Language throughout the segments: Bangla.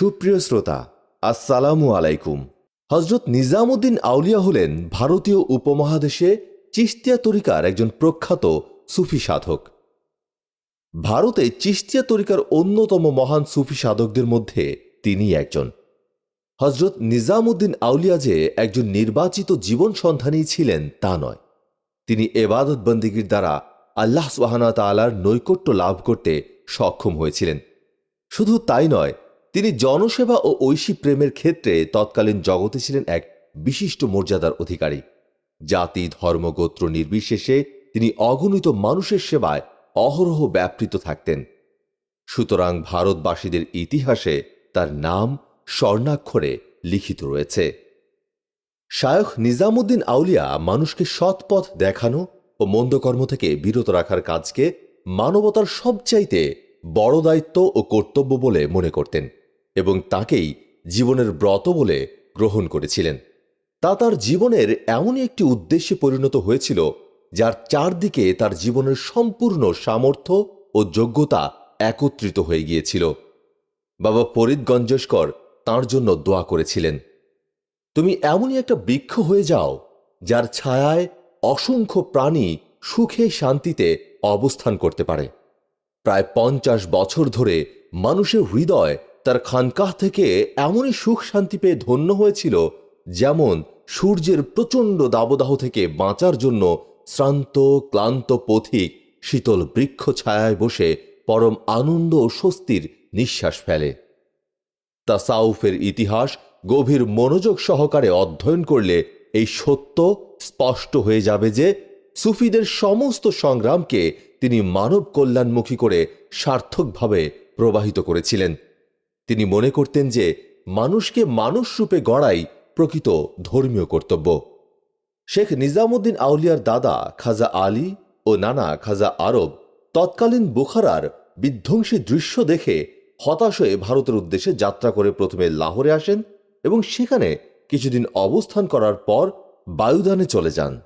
সুপ্রিয় শ্রোতা, আসসালামু আলাইকুম। হজরত নিজামুদ্দিন আউলিয়া হলেন ভারতীয় উপমহাদেশে চিস্তিয়া তরিকার একজন প্রখ্যাত সুফি সাধক। ভারতে চিস্তিয়া তরিকার অন্যতম মহান সুফি সাধকদের মধ্যে তিনি একজন। হজরত নিজামুদ্দিন আউলিয়া যে একজন নির্বাচিত জীবন সন্ধানী ছিলেন তা নয়। তিনি এবাদত বন্দিগির দ্বারা আল্লাহ সুহানা তালার নৈকট্য লাভ করতে সক্ষম হয়েছিলেন। শুধু তাই নয় তিনি জনসেবা ও ঐশী প্রেমের ক্ষেত্রে তৎকালীন জগতে ছিলেন এক বিশিষ্ট মর্যাদার অধিকারী। জাতি ধর্মগোত্র নির্বিশেষে তিনি অগণিত মানুষের সেবায় অহরহ ব্যাপৃত থাকতেন। সুতরাং ভারতবাসীদের ইতিহাসে তার নাম স্বর্ণাক্ষরে লিখিত রয়েছে। শায়খ নিজামুদ্দিন আউলিয়া মানুষকে সৎ পথ দেখানো ও মন্দকর্ম থেকে বিরত রাখার কাজকে মানবতার সবচাইতে বড় দায়িত্ব ও কর্তব্য বলে মনে করতেন। এবং তাকেই জীবনের ব্রত বলে গ্রহণ করেছিলেন। তা তার জীবনের এমনই একটি উদ্দেশ্যে পরিণত হয়েছিল, যার চারদিকে তার জীবনের সম্পূর্ণ সামর্থ্য ও যোগ্যতা একত্রিত হয়ে গিয়েছিল। বাবা ফরিদ গঞ্জস্কর তাঁর জন্য দোয়া করেছিলেন, তুমি এমনই একটা বৃক্ষ হয়ে যাও, যার ছায়ায় অসংখ্য প্রাণী সুখে শান্তিতে অবস্থান করতে পারে। প্রায় পঞ্চাশ বছর ধরে মানুষের হৃদয় তার খানকাহ থেকে এমনই সুখ শান্তি পেয়ে ধন্য হয়েছিল যেমন সূর্যের প্রচণ্ড দাবদাহ থেকে বাঁচার জন্য শ্রান্ত, ক্লান্ত পথিক, শীতল বৃক্ষ ছায়ায় বসে পরম আনন্দ ও স্বস্তির নিঃশ্বাস ফেলে। তাসাউফের ইতিহাস গভীর মনোযোগ সহকারে অধ্যয়ন করলে এই সত্য স্পষ্ট হয়ে যাবে যে সুফিদের সমস্ত সংগ্রামকে তিনি মানব কল্যাণমুখী করে সার্থকভাবে প্রবাহিত করেছিলেন। তিনি মনে করতেন যে মানুষকে মানুষ রূপে গড়াই প্রকৃত ধর্মীয় কর্তব্য। শেখ নিজামুদ্দিন আউলিয়ার দাদা খাজা আলী ও নানা খাজা আরব তৎকালীন বুখারার বিধ্বংসী দৃশ্য দেখে হতাশ হয়ে ভারতের উদ্দেশ্যে যাত্রা করে প্রথমে লাহোরে আসেন এবং সেখানে কিছুদিন অবস্থান করার পর বায়ুদানে চলে যান।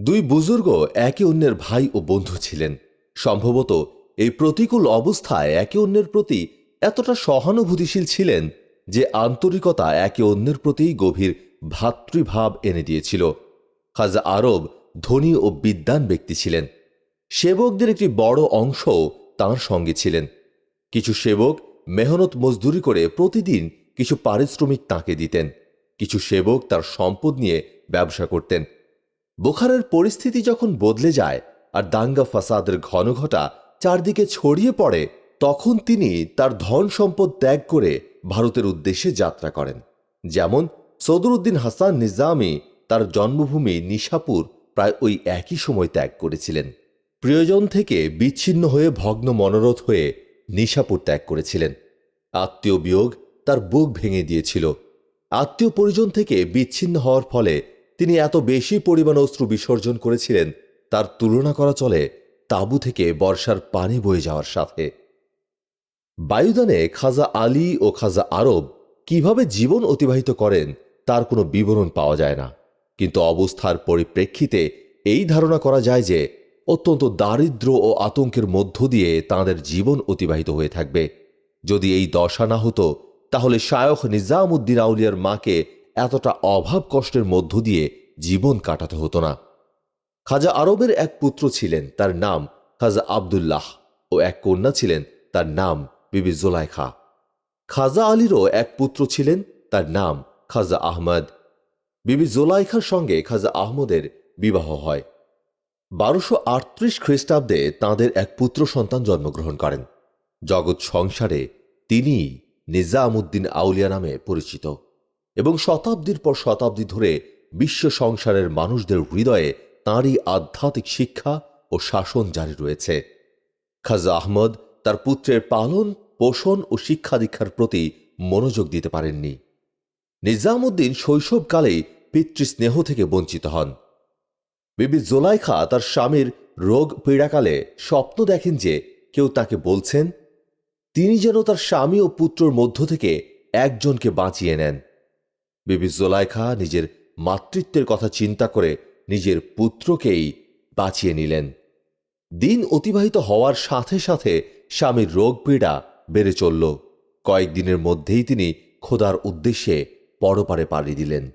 দুই বুজুর্গ একে অন্যের ভাই ও বন্ধু ছিলেন। সম্ভবত এই প্রতিকূল অবস্থায় একে অন্যের প্রতি এতটা সহানুভূতিশীল ছিলেন যে আন্তরিকতা একে অন্যের প্রতি গভীর ভ্রাতৃভাব এনে দিয়েছিল। খাজা আরব ধনী ও বিদ্বান ব্যক্তি ছিলেন। সেবকদের একটি বড় অংশও তাঁর সঙ্গে ছিলেন। কিছু সেবক মেহনত মজদুরি করে প্রতিদিন কিছু পারিশ্রমিক তাকে দিতেন। কিছু সেবক তার সম্পদ নিয়ে ব্যবসা করতেন। বোখারের পরিস্থিতি যখন বদলে যায় আর দাঙ্গা ফাসাদের ঘনঘটা চারদিকে ছড়িয়ে পড়ে তখন তিনি তার ধন সম্পদ ত্যাগ করে ভারতের উদ্দেশ্যে যাত্রা করেন। যেমন সদরুদ্দিন হাসান নিজামি তার জন্মভূমি নিশাপুর প্রায় ওই একই সময় ত্যাগ করেছিলেন। প্রিয়জন থেকে বিচ্ছিন্ন হয়ে ভগ্ন মনোরথ হয়ে নিশাপুর ত্যাগ করেছিলেন। আত্মীয় বিয়োগ তার বুক ভেঙে দিয়েছিল। আত্মীয় পরিজন থেকে বিচ্ছিন্ন হওয়ার ফলে তিনি এত বেশি পরিমাণ অস্ত্র বিসর্জন করেছিলেন, তার তুলনা করা চলে তাঁবু থেকে বর্ষার পানি বয়ে যাওয়ার সাথে। বায়ুদানে খাজা আলী ও খাজা আরব কীভাবে জীবন অতিবাহিত করেন, তার কোনো বিবরণ পাওয়া যায় না। কিন্তু অবস্থার পরিপ্রেক্ষিতে এই ধারণা করা যায় যে, অত্যন্ত দারিদ্র ও আতঙ্কের মধ্য দিয়ে তাঁদের জীবন অতিবাহিত হয়ে থাকবে। যদি এই দশা না হতো, তাহলে শায়খ নিজামুদ্দিন আউলিয়ার মাকে এতটা অভাব কষ্টের মধ্য দিয়ে জীবন কাটাতে হতো না। খাজা আরবের এক পুত্র ছিলেন, তার নাম খাজা আবদুল্লাহ ও এক কন্যা ছিলেন, তার নাম বিবি জোলাইখা। খাজা আলীরও এক পুত্র ছিলেন, তার নাম খাজা আহমদ। বিবি জোলাইখার সঙ্গে খাজা আহমদের বিবাহ হয়। বারোশো আটত্রিশ খ্রিস্টাব্দে তাঁদের এক পুত্র সন্তান জন্মগ্রহণ করেন। জগৎ সংসারে তিনি নিজামুদ্দিন আউলিয়া নামে পরিচিত এবং শতাব্দীর পর শতাব্দী ধরে বিশ্ব সংসারের মানুষদের হৃদয়ে তাঁরই আধ্যাত্মিক শিক্ষা ও শাসন জারি রয়েছে। খাজা আহমদ তার পুত্রের পালন পোষণ ও শিক্ষা দীক্ষার প্রতি মনোযোগ দিতে পারেননি। নিজামুদ্দিন শৈশবকালেই পিতৃস্নেহ থেকে বঞ্চিত হন। বিবি জোলাইখা তার স্বামীর রোগ পীড়াকালে স্বপ্ন দেখেন যে কেউ তাকে বলছেন, তিনি যেন তার স্বামী ও পুত্রর মধ্য থেকে একজনকে বাঁচিয়ে নেন। বিবি জোলাইখা নিজের মাতৃত্বের কথা চিন্তা করে নিজের পুত্রকেই বাঁচিয়ে নিলেন। দিন অতিবাহিত হওয়ার সাথে সাথে স্বামীর রোগ পীড়া বেড়ে চলল। কয়েকদিনের মধ্যেই তিনি খোদার উদ্দেশ্যে পরপারে পাড়ি দিলেন।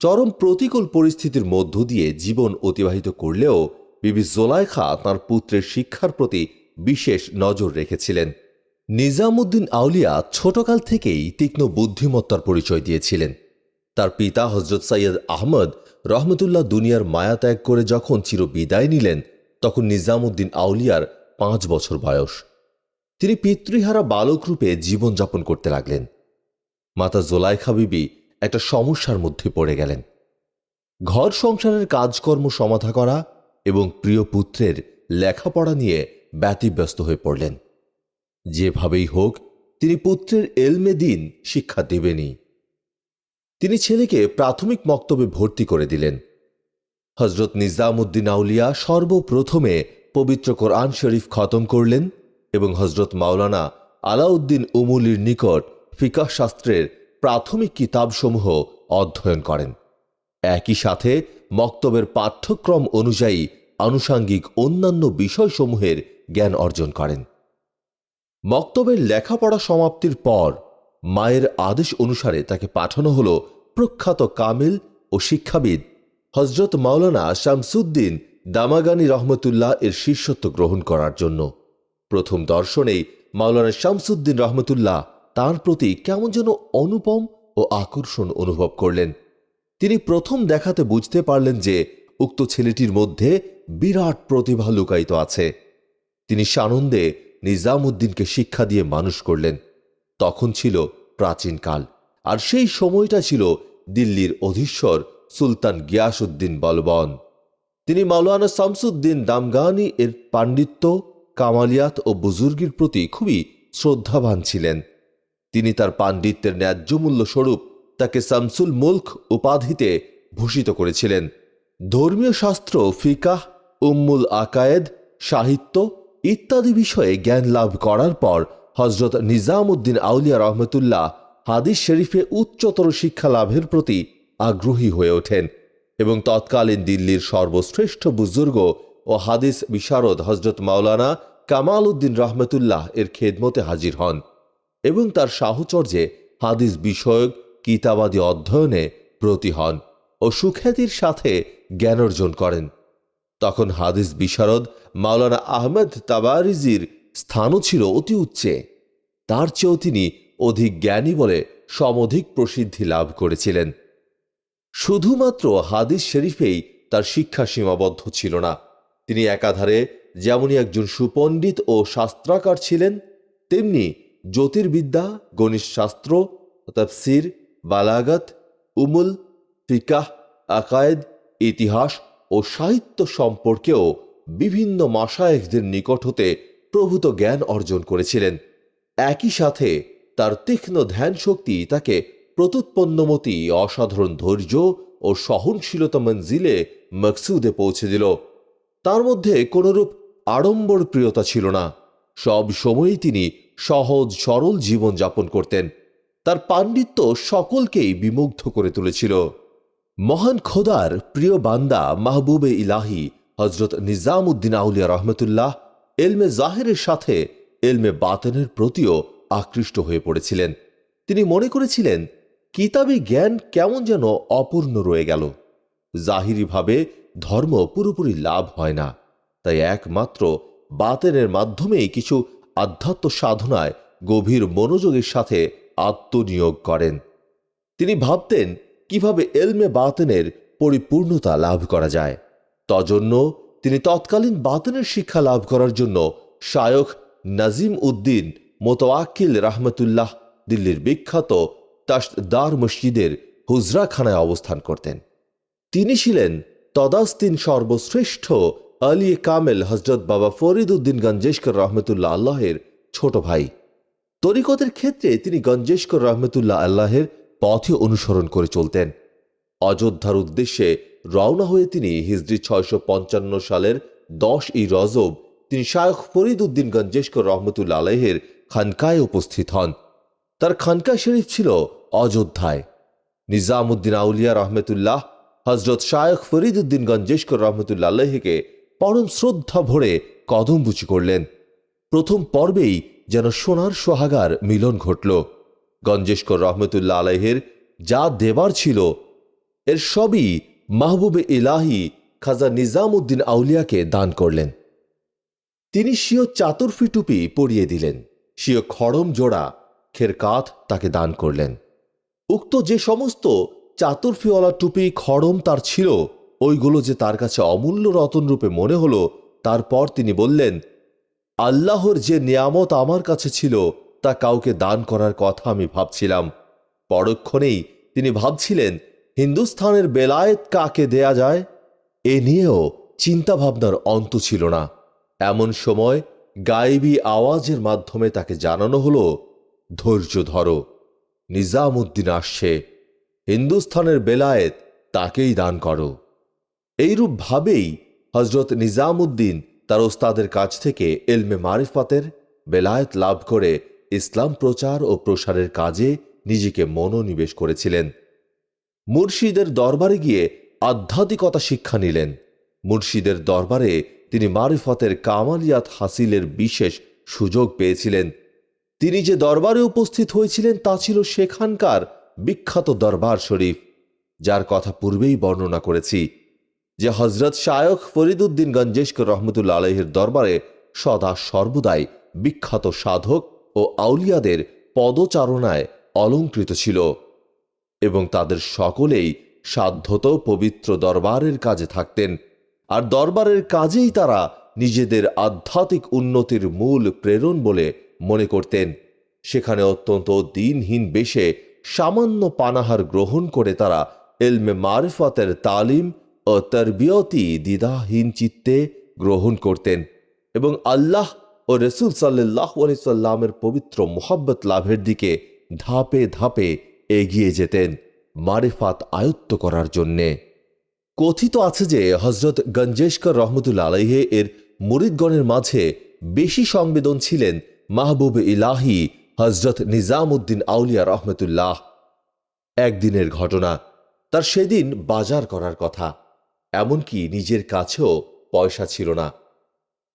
চরম প্রতিকূল পরিস্থিতির মধ্য দিয়ে জীবন অতিবাহিত করলেও বিবি জোলাইখা তাঁর পুত্রের শিক্ষার প্রতি বিশেষ নজর রেখেছিলেন। নিজামুদ্দিন আউলিয়া ছোটকাল থেকেই তীক্ষ্ণ বুদ্ধিমত্তার পরিচয় দিয়েছিলেন। তার পিতা হজরত সৈয়দ আহমদ রহমতুল্লাহ দুনিয়ার মায়া ত্যাগ করে যখন চির বিদায় নিলেন, তখন নিজামুদ্দিন আউলিয়ার পাঁচ বছর বয়স। তিনি পিতৃহারা বালকরূপে জীবনযাপন করতে লাগলেন। মাতা জোলাইখা বিবি একটা সমস্যার মধ্যে পড়ে গেলেন। ঘর সংসারের কাজকর্ম সমাধা করা এবং প্রিয় পুত্রের লেখাপড়া নিয়ে ব্যতিব্যস্ত হয়ে পড়লেন। যেভাবেই হোক, তিনি পুত্রের এলমে দিন শিক্ষা দেবেনই। তিনি ছেলেকে প্রাথমিক মক্তবে ভর্তি করে দিলেন। হজরত নিজামুদ্দিন আউলিয়া সর্বপ্রথমে পবিত্র কোরআন শরীফ খতম করলেন এবং হজরত মাওলানা আলাউদ্দিন উমুলির নিকট ফিকাহ শাস্ত্রের প্রাথমিক কিতাবসমূহ অধ্যয়ন করেন। একই সাথে মক্তবের পাঠ্যক্রম অনুযায়ী আনুষাঙ্গিক অন্যান্য বিষয়সমূহের জ্ঞান অর্জন করেন। মক্তবের লেখাপড়া সমাপ্তির পর মায়ের আদেশ অনুসারে তাকে পাঠানো হল প্রখ্যাত কামিল ও শিক্ষাবিদ হজরত মাওলানা শামসুদ্দিন দামাগানি রহমতুল্লাহ এর শিষ্যত্ব গ্রহণ করার জন্য। প্রথম দর্শনেই মাওলানা শামসুদ্দিন রহমতুল্লাহ তার প্রতি কেমন যেন অনুপম ও আকর্ষণ অনুভব করলেন। তিনি প্রথম দেখাতে বুঝতে পারলেন যে উক্ত ছেলেটির মধ্যে বিরাট প্রতিভা লুকায়িত আছে। তিনি সানন্দে নিজামুদ্দিনকে শিক্ষা দিয়ে মানুষ করলেন। তখন ছিল প্রাচীনকাল আর সেই সময়টা ছিল দিল্লির অধীশ্বর সুলতান গিয়াসুদ্দিন বলবন। তিনি মাওলানা শামসুদ্দিন দামগানি এর পাণ্ডিত্য কামালিয়াত ও বুজুর্গির প্রতি খুবই শ্রদ্ধাবান ছিলেন। তিনি তার পাণ্ডিত্যের ন্যায্য মূল্য স্বরূপ তাকে শামসুল মুল্ক উপাধিতে ভূষিত করেছিলেন। ধর্মীয় শাস্ত্র, ফিকাহ, উম্মুল আকায়েদ, সাহিত্য ইত্যাদি বিষয়ে জ্ঞান লাভ করার পর হজরত নিজামুদ্দিন আউলিয়া রহমতুল্লাহ হাদিস শরীফে উচ্চতর শিক্ষা লাভের প্রতি আগ্রহী হয়ে ওঠেন এবং তৎকালীন দিল্লির সর্বশ্রেষ্ঠ বুজুর্গ ও হাদিস বিশারদ হজরত মাওলানা কামাল উদ্দিন রহমতুল্লাহ এর খেদমতে হাজির হন এবং তার সাহচর্যে হাদিস বিষয়ক কিতাবাদি অধ্যয়নে ব্রতী হন ও সুখ্যাতির সাথে জ্ঞান অর্জন করেন। তখন হাদিস বিশারদ মাওলানা আহমেদ তাবারিজির স্থানও ছিল অতি উচ্চে। তার চেয়েও তিনি অধিক জ্ঞানী বলে সমধিক প্রসিদ্ধি লাভ করেছিলেন। শুধুমাত্র হাদিস শরীফেই তার শিক্ষা সীমাবদ্ধ ছিল না তিনি একাধারে যেমনই একজন সুপণ্ডিত ও শাস্ত্রাকার ছিলেন, তেমনি জ্যোতির্বিদ্যা, গণিত শাস্ত্র, তফসির, বালাগত, উমুল, ফিকাহ, আকায়েদ, ইতিহাস ও সাহিত্য সম্পর্কেও বিভিন্ন মাসায়েকদের নিকট হতে প্রভূত জ্ঞান অর্জন করেছিলেন। একই সাথে তার তীক্ষ্ণ ধ্যান শক্তি তাকে প্রতুৎপন্নমতি, অসাধারণ ধৈর্য ও সহনশীলতা মঞ্জিলে মকসুদে পৌঁছে দিল। তার মধ্যে কোনরূপ আড়ম্বর প্রিয়তা ছিল না। সব সময়ই তিনি সহজ, সরল জীবন যাপন করতেন। তার পাণ্ডিত্য সকলকেই বিমুগ্ধ করে তুলেছিল। মহান খোদার প্রিয় বান্দা মাহবুবে ইলাহি হজরত নিজামুদ্দিন আউলিয়া রহমতুল্লাহ, এলমে জাহেরের সাথে এলমে বাতেনের প্রতিও আকৃষ্ট হয়ে পড়েছিলেন। তিনি মনে করেছিলেন, কিতাবি জ্ঞান কেমন যেন অপূর্ণ রয়ে গেল। জাহিরিভাবে ধর্ম পুরোপুরি লাভ হয় না। তাই একমাত্র বাতেনের মাধ্যমেই কিছু আধ্যাত্ম সাধনায় গভীর মনোযোগের সাথে আত্মনিয়োগ করেন। তিনি ভাবতেন কীভাবে এলমে বাতেনের পরিপূর্ণতা লাভ করা যায়। তজন্য তিনি তৎকালীন বাতেনের শিক্ষা লাভ করার জন্য শায়ক নাজিম উদ্দিন মোতোয়াক্কিল রাহমতুল্লাহ দিল্লির বিখ্যাত তাসদার মসজিদের হুজরাখানায় অবস্থান করতেন। তিনি ছিলেন তদাস্তিন সর্বশ্রেষ্ঠ আলী কামেল হজরত বাবা ফরিদ উদ্দিন গঞ্জেশকর রহমতুল্লাহ আল্লাহের ছোট ভাই। তরিকতের ক্ষেত্রে তিনি গঞ্জেশকর রহমতুল্লাহ আল্লাহের পথে অনুসরণ করে চলতেন। অযোধ্যার উদ্দেশ্যে রওনা হয়ে তিনি হিজড়ি ছয়শো পঞ্চান্ন সালের দশ ই রজব তিনি শায়খ ফরিদ উদ্দিন গঞ্জেশকর রহমতুল্লা আলহের খানকায় উপস্থিত হন। তার খানকা শরীফ ছিল অযোধ্যায়। নিজামুদ্দিন আউলিয়া রহমতুল্লাহ হজরত শায়খ ফরিদ উদ্দিন গঞ্জেশকর রহমতুল্লা আলহীকে পরম শ্রদ্ধা ভরে কদমবুচি করলেন। প্রথম পর্বেই যেন সোনার সোহাগার মিলন ঘটল। গঞ্জেশকর রহমতুল্লাহ আলাইহের যা দেবার ছিল, এর সবই মাহবুবে ইলাহি খাজা নিজামউদ্দিন আউলিয়াকে দান করলেন। তিনি স্বীয় চাতুর্ফি টুপি পরিয়ে দিলেন, স্বীয় খড়ম জোড়া, খেরকাত তাকে দান করলেন। উক্ত যে সমস্ত চাতুর্ফিওয়ালা টুপি খড়ম তার ছিল। ওইগুলো যে তার কাছে অমূল্য রতন রূপে মনে হলো, তারপর তিনি বললেন, আল্লাহর যে নিয়ামত আমার কাছে ছিল, তা কাউকে দান করার কথা আমি ভাবছিলাম। পরক্ষণেই তিনি ভাবছিলেন, হিন্দুস্থানের বেলায়েত কাকে দেয়া যায়? এ নিয়েও চিন্তাভাবনার অন্ত ছিল না। এমন সময় গায়েবী আওয়াজের মাধ্যমে তাকে জানানো হলো, ধৈর্য ধরো, নিজামুদ্দিন আসছে। হিন্দুস্থানের বেলায়েত তাকেই দান করো। এইরূপ ভাবেই হজরত নিজামুদ্দিন তার ওস্তাদের কাছ থেকে এলমে মারিফাতের বেলায়েত লাভ করে ইসলাম প্রচার ও প্রসারের কাজে নিজেকে মনোনিবেশ করেছিলেন। মুর্শিদের দরবারে গিয়ে আধ্যাত্মিকতা শিক্ষা নিলেন। মুর্শিদের দরবারে তিনি মারিফতের কামালিয়াত হাসিলের বিশেষ সুযোগ পেয়েছিলেন। তিনি যে দরবারে উপস্থিত হয়েছিলেন তা ছিল সেখানকার বিখ্যাত দরবার শরীফ, যার কথা পূর্বেই বর্ণনা করেছি, যে হজরত শায়ক ফরিদুদ্দিন গঞ্জেশকর রহমতুল্লা আলহের দরবারে সদা সর্বদাই বিখ্যাত সাধক ও আউলিয়াদের পদচারণায় অলঙ্কৃত ছিল এবং তাদের সকলেই সাধ্যত পবিত্র দরবারের কাজে থাকতেন আর দরবারের কাজেই তারা নিজেদের আধ্যাত্মিক উন্নতির মূল প্রেরণ বলে মনে করতেন। সেখানে অত্যন্ত দিনহীন বেশে সামান্য পানাহার গ্রহণ করে তারা এলমে মারিফতের তালিম ও তরবিয়তি দ্বিধাহীন চিত্তে গ্রহণ করতেন এবং আল্লাহ ও রসুল সাল্লাহ সাল্লামের পবিত্র মোহাব্বত লাভের দিকে ধাপে ধাপে এগিয়ে যেতেন মারিফাত আয়ত্ত করার জন্যে। কথিত আছে যে হজরত গঞ্জেশকর রহমতুল্লা আলাইহে এর মুরিদগণের মাঝে বেশি সংবেদন ছিলেন মাহবুব ইলাহি হজরত নিজামউদ্দিন আউলিয়া রহমতুল্লাহ। একদিনের ঘটনা, তার সেদিন বাজার করার কথা, এমনকি নিজের কাছেও পয়সা ছিল না।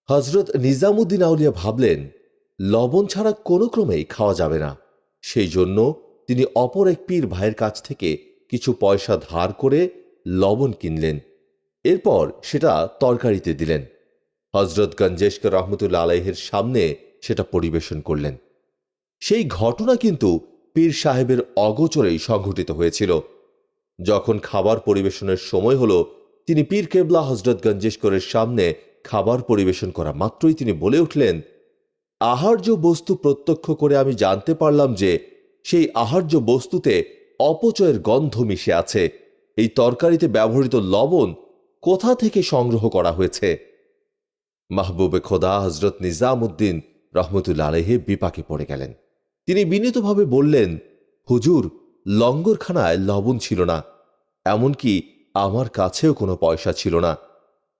হজরত নিজামুদ্দিন আউলিয়া ভাবলেন, লবণ ছাড়া কোনো ক্রমেই খাওয়া যাবে না। সেই জন্য তিনি অপর এক পীর ভাইয়ের কাছ থেকে কিছু পয়সা ধার করে লবণ কিনলেন। এরপর সেটা তরকারিতে দিলেন। হজরত গঞ্জেশকর রহমতুল্লা আলাইহের সামনে সেটা পরিবেশন করলেন। সেই ঘটনা কিন্তু পীর সাহেবের অগোচরেই সংঘটিত হয়েছিল। যখন খাবার পরিবেশনের সময় হলো, তিনি পীর কেবলা হজরত সামনে খাবার পরিবেশন করা মাত্রই তিনি বলে উঠলেন, আহার্য বস্তু প্রত্যক্ষ করে আমি জানতে পারলাম যে সেই আহার্য বস্তুতে অপচয়ের গন্ধ মিশে আছে। এই তরকারিতে ব্যবহৃত লবণ কোথা থেকে সংগ্রহ করা হয়েছে? মাহবুবে খোদা হজরত নিজামুদ্দিন রহমতুল্লা আলহে বিপাকে পড়ে গেলেন। তিনি বিনীতভাবে বললেন, হুজুর, লঙ্গরখানায় লবণ ছিল না, এমনকি আমার কাছেও কোনো পয়সা ছিল না।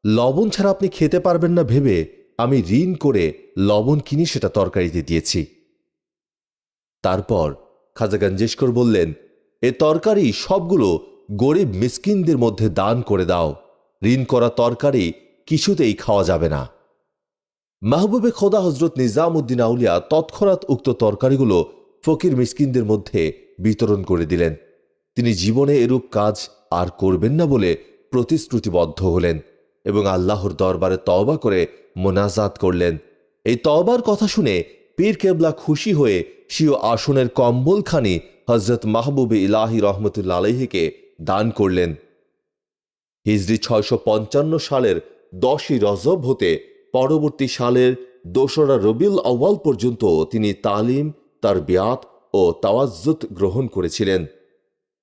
লবণ ছাড়া আপনি খেতে পারবেন না ভেবে আমি ঋণ করে লবণ কিনে সেটা তরকারিতে দিয়েছি। তারপর খাজা গঞ্জেশকর বললেন, এ তরকারি সবগুলো গরিব মিসকিনদের মধ্যে দান করে দাও। ঋণ করা তরকারি কিছুতেই খাওয়া যাবে না। মাহবুবে খোদা হজরত নিজামউদ্দিন আউলিয়া তৎক্ষণাৎ উক্ত তরকারিগুলো ফকির মিসকিনদের মধ্যে বিতরণ করে দিলেন। তিনি জীবনে এরূপ কাজ আর করবেন না বলে প্রতিশ্রুতিবদ্ধ হলেন এবং আল্লাহর দরবারে তওবা করে মোনাজাত করলেন। এই তওবার কথা শুনে পীর কেবলা খুশি হয়ে সিও আসনের কম্বলখানি হজরত মাহবুবে ইলাহি রহমতুল্লা আলহিকে দান করলেন। হিজরি ছয়শো পঞ্চান্ন সালের দশই রজব হতে পরবর্তী সালের দোসরা রবিউল আউ্বাল পর্যন্ত তিনি তালিম তার বিয়াত ও তাওয়াজ্জুত গ্রহণ করেছিলেন।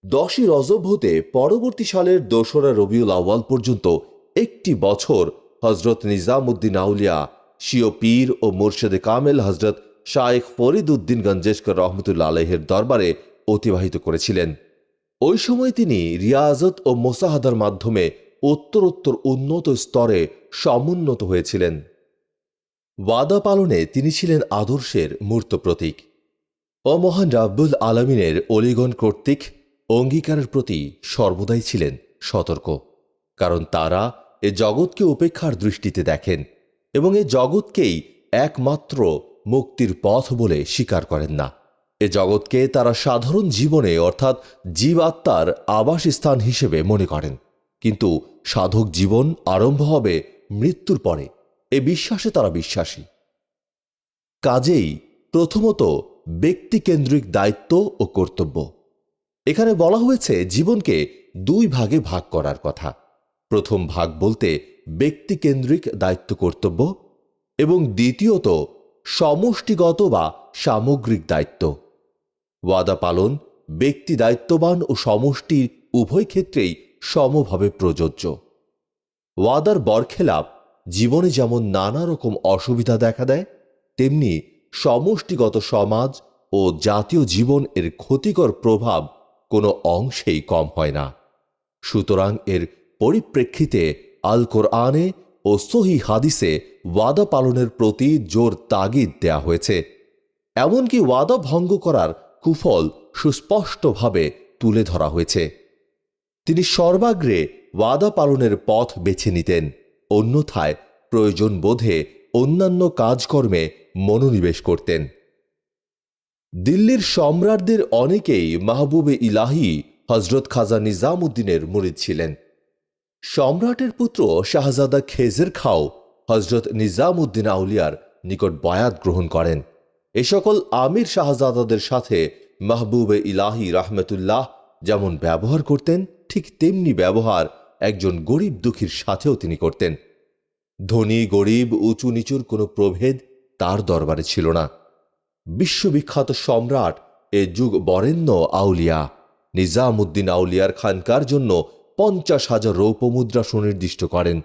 দশই রজব হতে পরবর্তী সালের দোসরা রবিউল আউ্বাল পর্যন্ত একটি বছর হজরত নিজামুদ্দিন আউলিয়া, শিও পীর ও মুর্শেদে কামেল হজরত শায়েখ ফরিদ উদ্দিন গঞ্জেশকর রহমতুল্লা আলহের দরবারে অতিবাহিত করেছিলেন। ওই সময় তিনি রিয়াজত ও মোসাহাদার মাধ্যমে উত্তরোত্তর উন্নত স্তরে সমুন্নত হয়েছিলেন। ওয়াদা পালনে তিনি ছিলেন আদর্শের মূর্ত প্রতীক অমহান রাব্বুল আলমিনের অলিগণ কর্তৃক অঙ্গীকারের প্রতি সর্বদাই ছিলেন সতর্ক, কারণ তারা এ জগৎকে উপেক্ষার দৃষ্টিতে দেখেন এবং এ জগৎকেই একমাত্র মুক্তির পথ বলে স্বীকার করেন না। এ জগৎকে তারা সাধারণ জীবনে অর্থাৎ জীবাত্মার আবাসস্থান হিসেবে মনে করেন। কিন্তু সাধক জীবন আরম্ভ হবে মৃত্যুর পরে। এ বিশ্বাসে তারা বিশ্বাসী। কাজেই প্রথমত ব্যক্তিকেন্দ্রিক দায়িত্ব ও কর্তব্য। এখানে বলা হয়েছে জীবনকে দুই ভাগে ভাগ করার কথা। প্রথম ভাগ বলতে ব্যক্তিকেন্দ্রিক দায়িত্ব কর্তব্য এবং দ্বিতীয়ত সমষ্টিগত বা সামগ্রিক দায়িত্ব। ওয়াদা পালন ব্যক্তি দায়িত্ববান ও সমষ্টির উভয় ক্ষেত্রেই সমভাবে প্রযোজ্য। ওয়াদার বরখেলাপ জীবনে যেমন নানা রকম অসুবিধা দেখা দেয়, তেমনি সমষ্টিগত সমাজ ও জাতীয় জীবন এর ক্ষতিকর প্রভাব কোনো অংশেই কম হয় না। সুতরাং এর পরিপ্রেক্ষিতে আল কোরআনে ও সহি হাদিসে ওয়াদা পালনের প্রতি জোর তাগিদ দেয়া হয়েছে। এমনকি ওয়াদা ভঙ্গ করার কুফল সুস্পষ্টভাবে তুলে ধরা হয়েছে। তিনি সর্বাগ্রে ওয়াদা পালনের পথ বেছে নিতেন, অন্যথায় প্রয়োজন বোধে অন্যান্য কাজকর্মে মনোনিবেশ করতেন। দিল্লির সম্রাটদের অনেকেই মাহবুবে ইলাহি হজরত খাজা নিজামুদ্দিনের মুরিদ ছিলেন। সম্রাটের পুত্র শাহজাদা খেজের খাও হজরত নিজামুদ্দিন আউলিয়ার নিকট বয়াত গ্রহণ করেন। এ সকল আমির শাহজাদাদের সাথে মাহবুবে ইলাহি রাহমেতুল্লাহ যেমন ব্যবহার করতেন ঠিক তেমনি ব্যবহার একজন গরিব দুঃখীর সাথেও তিনি করতেন। ধনী, গরিব, উঁচু, নিচুর কোনো প্রভেদ তার দরবারে ছিল না। বিশ্ববিখ্যাত সম্রাট এ যুগ বরেণ্য আউলিয়া। নিজামুদ্দিন আউলিয়ার খানকার জন্য পঞ্চাশ হাজার রৌপমুদ্রা সুনির্দিষ্ট করেন।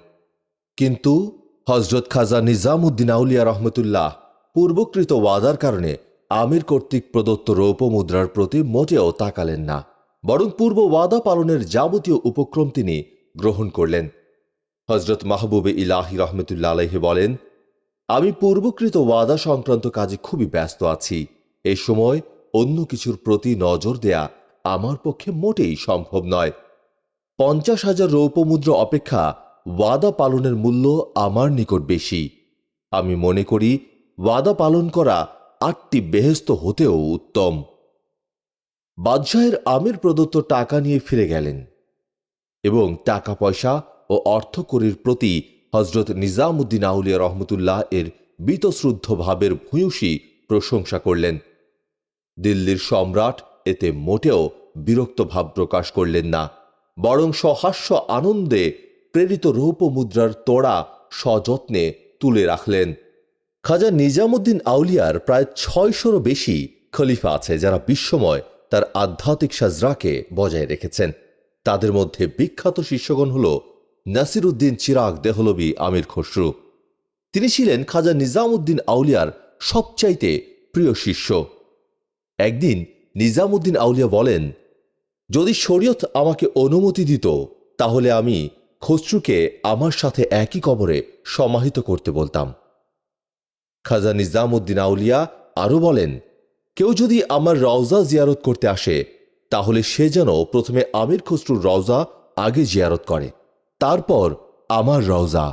কিন্তু হজরত খাজা নিজামুদ্দিন আউলিয়া রহমতুল্লাহ পূর্বকৃত ওয়াদার কারণে আমির কর্তৃক প্রদত্ত রৌপমুদ্রার প্রতি মোটেও তাকালেন না। বরং পূর্ব ওয়াদা পালনের যাবতীয় উপক্রম তিনি গ্রহণ করলেন। হজরত মাহবুবে ইলাহি রহমতুল্লা আলহি বলেন, আমি পূর্বকৃত ওয়াদা সংক্রান্ত কাজে খুবই ব্যস্ত আছি। এ সময় অন্য কিছুর প্রতি নজর দেয়া আমার পক্ষে মোটেই সম্ভব নয়। পঞ্চাশ হাজার রৌপমুদ্রা অপেক্ষা ওয়াদা পালনের মূল্য আমার নিকট বেশি। আমি মনে করি, ওয়াদা পালন করা আটটি বেহেস্ত হতেও উত্তম। বাদশাহের আমির প্রদত্ত টাকা নিয়ে ফিরে গেলেন এবং টাকা পয়সা ও অর্থকরীর প্রতি হজরত নিজামুদ্দিন আউলিয়া রহমতুল্লাহ এর বীতশ্রুদ্ধ ভাবের ভূয়সী প্রশংসা করলেন। দিল্লির সম্রাট এতে মোটেও বিরক্ত ভাব প্রকাশ করলেন না, বরং সহাস্য আনন্দে প্রেরিত রৌপ মুদ্রার তোড়া সযত্নে তুলে রাখলেন। খাজা নিজামুদ্দিন আউলিয়ার প্রায় ছয়শোরও বেশি খলিফা আছে যারা বিশ্বময় তার আধ্যাত্মিক সাজরাকে বজায় রেখেছেন। তাদের মধ্যে বিখ্যাত শিষ্যগণ হল নাসিরুদ্দিন চিরাগ দেহলবি আমির খসরু। তিনি ছিলেন খাজা নিজামুদ্দিন আউলিয়ার সবচাইতে প্রিয় শিষ্য। একদিন নিজামুদ্দিন আউলিয়া বলেন, যদি শরীয়ত আমাকে অনুমতি দিত, তাহলে আমি খসরুকে আমার সাথে একই কবরে সমাহিত করতে বলতাম। খাজা নিজামুদ্দিন আউলিয়া আরও বলেন কেউ যদি আমার রওজা জিয়ারত করতে আসে, তাহলে সে যেন প্রথমে আমির খসরুর রওজা আগে জিয়ারত করে, তারপর আমার রওজা।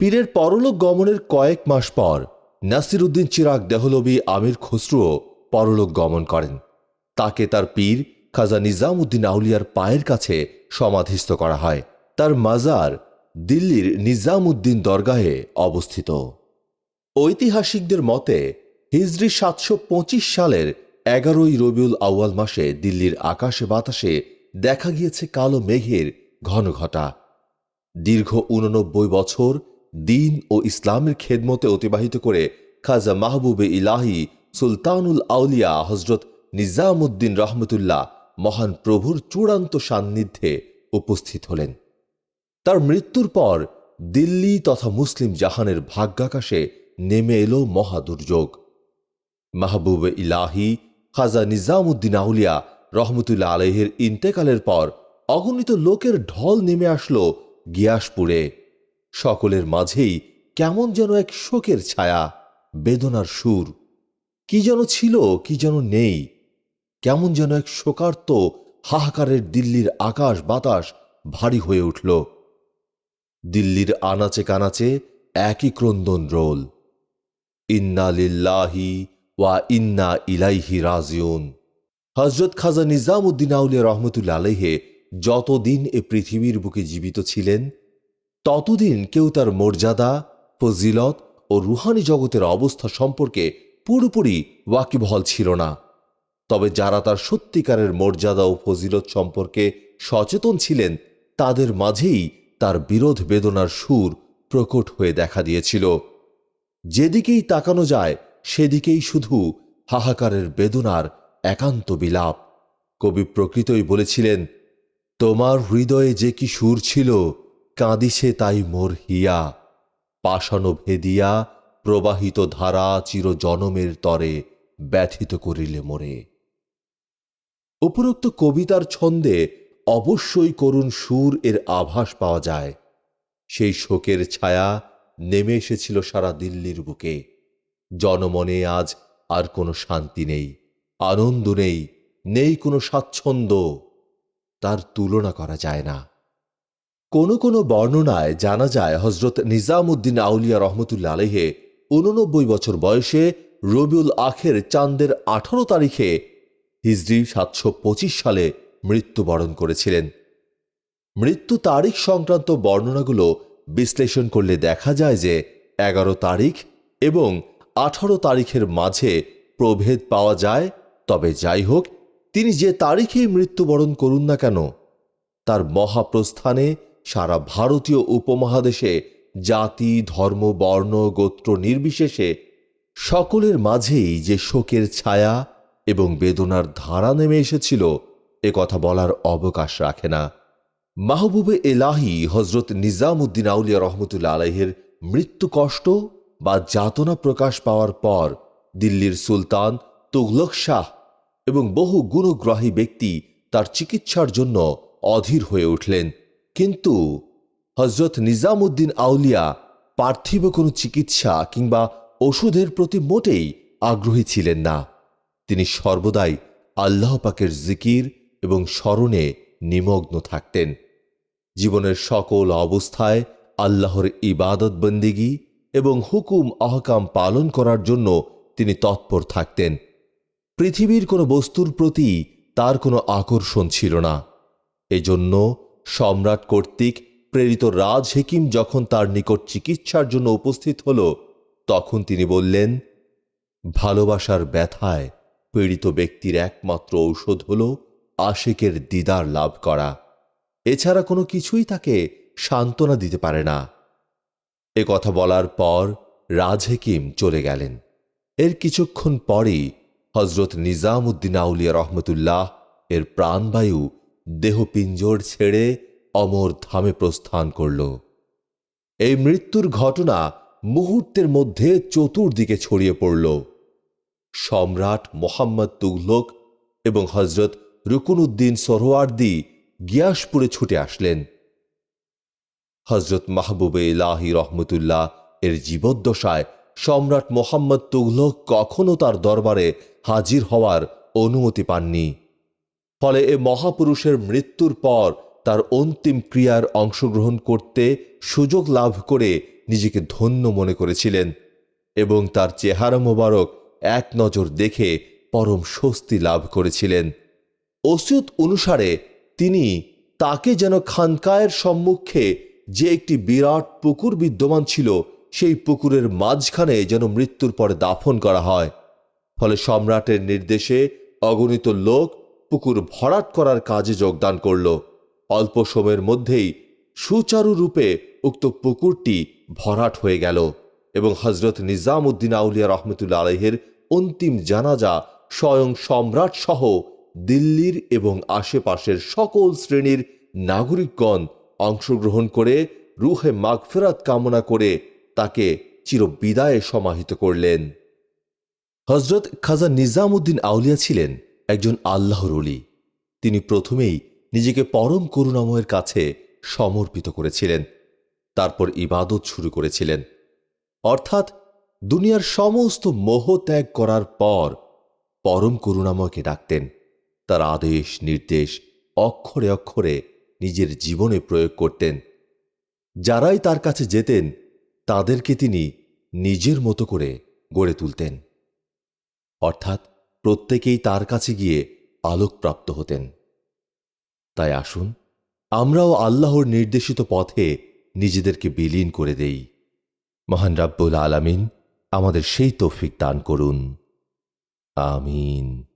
পীরের পরলোক গমনের কয়েক মাস পর নাসিরুদ্দিন চিরাগ দেহলবি আমির খসরুও পরলোক গমন করেন। তাকে তার পীর খাজা নিজামুদ্দিন আউলিয়ার পায়ের কাছে সমাধিস্থ করা হয়। তার মাজার দিল্লির নিজামুদ্দিন দরগাহে অবস্থিত। ঐতিহাসিকদের মতে হিজরি সাতশো পঁচিশ সালের এগারোই রবিউল আউয়াল মাসে দিল্লির আকাশে বাতাসে দেখা গিয়েছে কালো মেঘের ঘন ঘটা। দীর্ঘ উননব্বই বছর দিন ও ইসলামের খেদমতে অতিবাহিত করে খাজা মাহবুবে ইলাহি সুলতানুল আউলিয়া হজরত নিজামুদ্দিন রহমতুল্লাহ মহান প্রভুর চূড়ান্ত সান্নিধ্যে উপস্থিত হলেন। তার মৃত্যুর পর দিল্লি তথা মুসলিম জাহানের ভাগ্যাকাশে নেমে এলো মহাদুর্যোগ। মাহবুবে ইলাহি খাজা নিজামুদ্দিন আউলিয়া রহমতুল্লাহ আলহের ইন্তেকালের পর অগণিত লোকের ঢল নেমে আসলো গিয়াসপুরে। সকলের মাঝেই কেমন যেন এক শোকের ছায়া, বেদনার সুর। কি যেন ছিল, কি যেন নেই। কেমন যেন এক শোকার্ত, হাহাকারের দিল্লির আকাশ বাতাস ভারী হয়ে উঠল। দিল্লির আনাচে কানাচে একই ক্রন্দন রোল। ইন্না লিল্লাহি ওয়া ইন্না ইলাইহি রাজিউন। হজরত খাজা নিজামুদ্দিন আউলিয়া রহমতুল্লা আলহে যতদিন এ পৃথিবীর বুকে জীবিত ছিলেন, ততদিন কেউ তার মর্যাদা, ফজিলত ও রুহানি জগতের অবস্থা সম্পর্কে পুরোপুরি ওয়াকিবহল ছিল না। তবে যারা তার সত্যিকারের মর্যাদা ও ফজিলত সম্পর্কে সচেতন ছিলেন, তাদের মাঝেই তার বিরোধ বেদনার সুর প্রকট হয়ে দেখা দিয়েছিল। যেদিকেই তাকানো যায় সেদিকেই শুধু হাহাকারের বেদনার একান্ত বিলাপ। কবি প্রকৃতই বলেছিলেন, তোমার হৃদয়ে যে কি সুর ছিল, কাঁদিছে তাই মোর হিয়া। পাষাণ ভেদিয়া প্রবাহিত ধারা চির জনমের তরে ব্যথিত করিলে মোরে। উপরোক্ত কবিতার ছন্দে অবশ্যই করুণ সুর এর আভাস পাওয়া যায়। সেই শোকের ছায়া নেমে এসেছিল সারা দিল্লির বুকে। জনমনে আজ আর কোনো শান্তি নেই, আনন্দ নেই নেই কোনো স্বাচ্ছন্দ্য। তার তুলনা করা যায় না। কোনো কোনো বর্ণনায় জানা যায় হজরত নিজামুদ্দিন আউলিয়া রহমতুল্লা আলহে উননব্বই বছর বয়সে রবিউল আখের চাঁদের আঠারো তারিখে হিজরি সাতশো সালে মৃত্যুবরণ করেছিলেন। মৃত্যু তারিখ সংক্রান্ত বর্ণনাগুলো বিশ্লেষণ করলে দেখা যায় যে এগারো তারিখ এবং আঠারো তারিখের মাঝে প্রভেদ পাওয়া যায়, তবে যাই হোক, তিনি যে তারিখেই মৃত্যুবরণ করুন না কেন, তার মহাপ্রস্থানে সারা ভারতীয় উপমহাদেশে জাতি, ধর্ম, বর্ণ, গোত্র নির্বিশেষে সকলের মাঝেই যে শোকের ছায়া এবং বেদনার ধারা নেমে এসেছিল, এ কথা বলার অবকাশ রাখে না। মাহবুবে এলাহি হজরত নিজামুদ্দিন আউলিয়া রহমতুল্লা আলাইহের মৃত্যু কষ্ট বা যাতনা প্রকাশ পাওয়ার পর দিল্লির সুলতান তুগলক শাহ এবং বহু গুণগ্রাহী ব্যক্তি তার চিকিৎসার জন্য অধীর হয়ে উঠলেন। কিন্তু হজরত নিজামুদ্দিন আউলিয়া পার্থিব কোনো চিকিৎসা কিংবা ওষুধের প্রতি মোটেই আগ্রহী ছিলেন না। তিনি সর্বদাই আল্লাহ পাকের জিকির এবং স্মরণে নিমগ্ন থাকতেন। জীবনের সকল অবস্থায় আল্লাহর ইবাদত বন্দিগি এবং হুকুম আহকাম পালন করার জন্য তিনি তৎপর থাকতেন। পৃথিবীর কোনো বস্তুর প্রতি তার কোনো আকর্ষণ ছিল না। এজন্য সম্রাট কর্তৃক প্রেরিত রাজ হেকিম যখন তার নিকট চিকিৎসার জন্য উপস্থিত হল, তখন তিনি বললেন, ভালোবাসার ব্যথায় পীড়িত ব্যক্তির একমাত্র ঔষধ হল আশেকের দিদার লাভ করা। এছাড়া কোনো কিছুই তাকে সান্ত্বনা দিতে পারে না। এ কথা বলার পর রাজ হেকিম চলে গেলেন। এর কিছুক্ষণ পরেই হজরত নিজামুদ্দিন আউলিয়া রহমতুল্লাহ এর প্রাণবায়ু দেহপিঞ্জর ছেড়ে অমর ধামে প্রস্থান করল। এই মৃত্যুর ঘটনা মুহূর্তের মধ্যে চতুর্দিকে ছড়িয়ে পড়ল। সম্রাট মোহাম্মদ তুগলক এবং হজরত রুকুনুদ্দিন সরোয়ার্দি গিয়াসপুরে ছুটে আসলেন। হজরত মাহবুবে ইলাহি রহমতুল্লাহ এর জীবদ্দশায় সম্রাট মোহাম্মদ তুগলক কখনো তার দরবারে হাজির হওয়ার অনুমতি পাননি। ফলে এ মহাপুরুষের মৃত্যুর পর তার অন্তিম ক্রিয়ার অংশগ্রহণ করতে সুযোগ লাভ করে নিজেকে ধন্য মনে করেছিলেন এবং তার চেহারা মোবারক এক নজর দেখে পরম স্বস্তি লাভ করেছিলেন। ওসিয়ত অনুসারে তিনি তাকে যেন খানকায়ের সম্মুখে যে একটি বিরাট পুকুর বিদ্যমান ছিল, সেই পুকুরের মাঝখানে যেন মৃত্যুর পরে দাফন করা হয়। ফলে সম্রাটের নির্দেশে অগণিত লোক পুকুর ভরাট করার কাজে যোগদান করল। অল্প সময়ের মধ্যেই সুচারুরূপে উক্ত পুকুরটি ভরাট হয়ে গেল এবং হজরত নিজামুদ্দিন আউলিয়া রহমতুল্লা আলহের অন্তিম জানাজা স্বয়ং সম্রাট সহ দিল্লির এবং আশেপাশের সকল শ্রেণির নাগরিকগণ অংশগ্রহণ করে রুহে মাগফেরাত কামনা করে তাকে চিরবিদায়ে সমাহিত করলেন। হজরত খাজা নিজামুদ্দিন আউলিয়া ছিলেন একজন আল্লাহর অলি তিনি প্রথমেই নিজেকে পরম করুণাময়ের কাছে সমর্পিত করেছিলেন, তারপর ইবাদত শুরু করেছিলেন। অর্থাৎ দুনিয়ার সমস্ত মোহ ত্যাগ করার পর পরম করুণাময়কে ডাকতেন। তার আদেশ, নির্দেশ অক্ষরে অক্ষরে নিজের জীবনে প্রয়োগ করতেন। যারাই তার কাছে যেতেন, তাদেরকে তিনি নিজের মতো করে গড়ে তুলতেন। অর্থাৎ প্রত্যেকেই তার কাছে গিয়ে আলোকপ্রাপ্ত হতেন। তাই আসুন, আমরাও আল্লাহর নির্দেশিত পথে নিজেদেরকে বিলীন করে দেই। মহান রাব্বুল আলামিন আমাদের সেই তৌফিক দান করুন। আমিন।